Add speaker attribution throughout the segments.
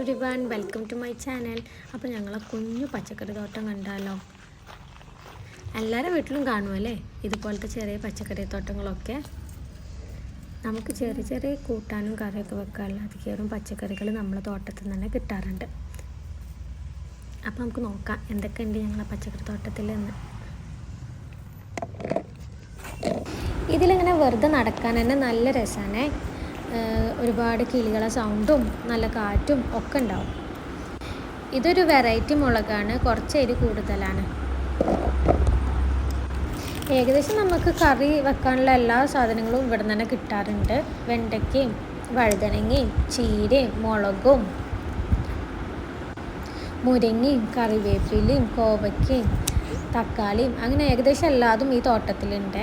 Speaker 1: Everyone welcome to my channel അപ്പോൾ ഞങ്ങളെ കുഞ്ഞു പച്ചക്കറി തോട്ടം കണ്ടാലോ? എല്ലാവരുടെ വീട്ടിലും കാണുമല്ലേ ഇതുപോലത്തെ ചെറിയ പച്ചക്കറി തോട്ടങ്ങളൊക്കെ. നമുക്ക് ചെറിയ ചെറിയ കൂട്ടാനും കറിയൊക്കെ വെക്കാനുള്ള അധികം പച്ചക്കറികൾ നമ്മളെ തോട്ടത്തിൽ നിന്ന് തന്നെ കിട്ടാറുണ്ട്. അപ്പോൾ നമുക്ക് നോക്കാം എന്തൊക്കെയുണ്ട് ഞങ്ങളെ പച്ചക്കറി തോട്ടത്തിൽ എന്ന് ഇതിലിങ്ങനെ വെറുതെ നടക്കാൻ തന്നെ നല്ല രസമാണ് ഒരുപാട് കിളികളെ സൗണ്ടും നല്ല കാറ്റും ഒക്കെ ഉണ്ടാവും. ഇതൊരു വെറൈറ്റി മുളകാണ്. കുറച്ച് എരി കൂടുതലാണ്. ഏകദേശം നമുക്ക് കറി വെക്കാനുള്ള എല്ലാ സാധനങ്ങളും ഇവിടെ തന്നെ കിട്ടാറുണ്ട്. വെണ്ടയ്ക്കയും വഴുതനങ്ങയും ചീരയും മുളകും മുരിങ്ങയും കറിവേപ്പിലയും കോവയ്ക്കയും തക്കാളിയും അങ്ങനെ ഏകദേശം എല്ലാതും ഈ തോട്ടത്തിലുണ്ട്.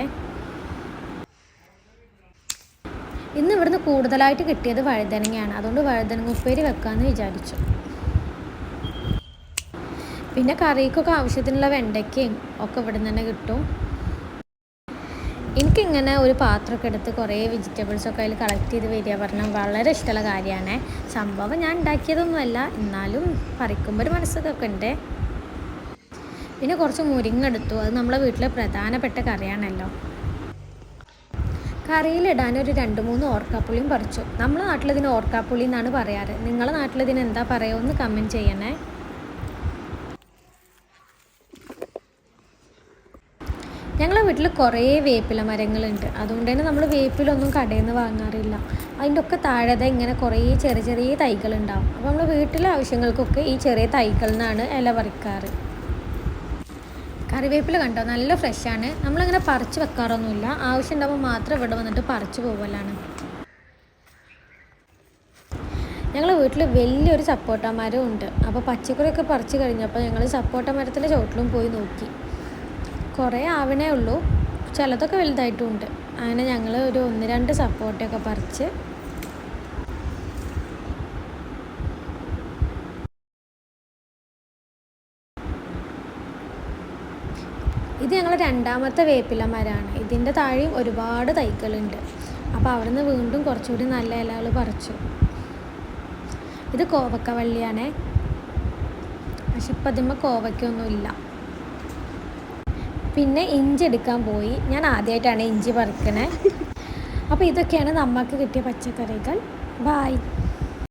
Speaker 1: ഇന്ന് ഇവിടുന്ന് കൂടുതലായിട്ട് കിട്ടിയത് വഴുതനങ്ങയാണ്. അതുകൊണ്ട് വഴുതനങ്ങ ഉപ്പേരി വെക്കാമെന്ന് വിചാരിച്ചു. പിന്നെ കറിക്കൊക്കെ ആവശ്യത്തിനുള്ള വെണ്ടയ്ക്കയും ഒക്കെ ഇവിടെ തന്നെ കിട്ടും. എനിക്കിങ്ങനെ ഒരു പാത്രമൊക്കെ എടുത്ത് കുറേ വെജിറ്റബിൾസൊക്കെ അതിൽ കളക്ട് ചെയ്ത് വരിക പറഞ്ഞാൽ വളരെ ഇഷ്ടമുള്ള കാര്യമാണ്. സംഭവം ഞാൻ ഉണ്ടാക്കിയതൊന്നുമല്ല. എന്നാലും പറിക്കുമ്പോൾ ഒരു മനസ്സൊക്കെ ഉണ്ട്. പിന്നെ കുറച്ച് മുരിങ്ങ എടുത്തു. അത് നമ്മളെ വീട്ടിലെ പ്രധാനപ്പെട്ട കറിയാണല്ലോ. കറിയിലിടാൻ ഒരു രണ്ട് മൂന്ന് ഓർക്കാപ്പുളിയും പറിച്ചു. നമ്മളെ നാട്ടിലിതിന് ഓർക്കാപ്പുളി എന്നാണ് പറയാറ്. നിങ്ങളെ നാട്ടിലിതിന് എന്താ പറയുക? ഒന്ന് കമന്റ് ചെയ്യണേ. ഞങ്ങളെ വീട്ടിൽ കുറേ വേപ്പില മരങ്ങളുണ്ട്. അതുകൊണ്ട് തന്നെ നമ്മൾ വേപ്പിലൊന്നും കടയിൽ നിന്ന് വാങ്ങാറില്ല. അതിന്റെ ഒക്കെ താഴെ ഇങ്ങനെ കുറേ ചെറിയ ചെറിയ തൈകളുണ്ടാവും. അപ്പോൾ നമ്മൾ വീട്ടിലെ ആവശ്യങ്ങൾക്കൊക്കെ ഈ ചെറിയ തൈകളിൽ നിന്നാണ് ഇല പറിക്കാറ്. കറിവേപ്പില കണ്ടോ? നല്ല ഫ്രഷാണ്. നമ്മളിങ്ങനെ പറിച്ച് വെക്കാറൊന്നുമില്ല. ആവശ്യം ഉണ്ടാകുമ്പോൾ മാത്രം ഇവിടെ വന്നിട്ട് പറിച്ച് പോകലാണ് ഞങ്ങൾ വീട്ടിൽ വലിയൊരു സപ്പോട്ട മരം ഉണ്ട്. അപ്പോൾ പച്ചക്കറിയൊക്കെ പറിച്ച് കഴിഞ്ഞപ്പോൾ ഞങ്ങൾ സപ്പോട്ട മരത്തിന്റെ ചുവട്ടിലും പോയി നോക്കി. കുറേ ആവണേ ഉള്ളൂ. ചിലതൊക്കെ വലുതായിട്ടും ഉണ്ട്. അങ്ങനെ ഞങ്ങൾ ഒരു ഒന്ന് രണ്ട് സപ്പോട്ടയൊക്കെ പറിച്ച് ഇത് ഞങ്ങൾ രണ്ടാമത്തെ വേപ്പില മരമാണ് ഇതിന്റെ താഴെയും ഒരുപാട് തൈകളുണ്ട്. അപ്പോൾ അവിടെ നിന്ന് വീണ്ടും കുറച്ചുകൂടി നല്ല ഇലകൾ പറിച്ചു. ഇത് കോവക്ക വള്ളിയാണേ. പക്ഷെ ഇപ്പം അതിമ്മ കോവയ്ക്കൊന്നുമില്ല. പിന്നെ ഇഞ്ചി എടുക്കാൻ പോയി. ഞാൻ ആദ്യമായിട്ടാണ് ഇഞ്ചി പറിക്കണേ. അപ്പോൾ ഇതൊക്കെയാണ് നമുക്ക് കിട്ടിയ പച്ചക്കറികൾ. ബായ്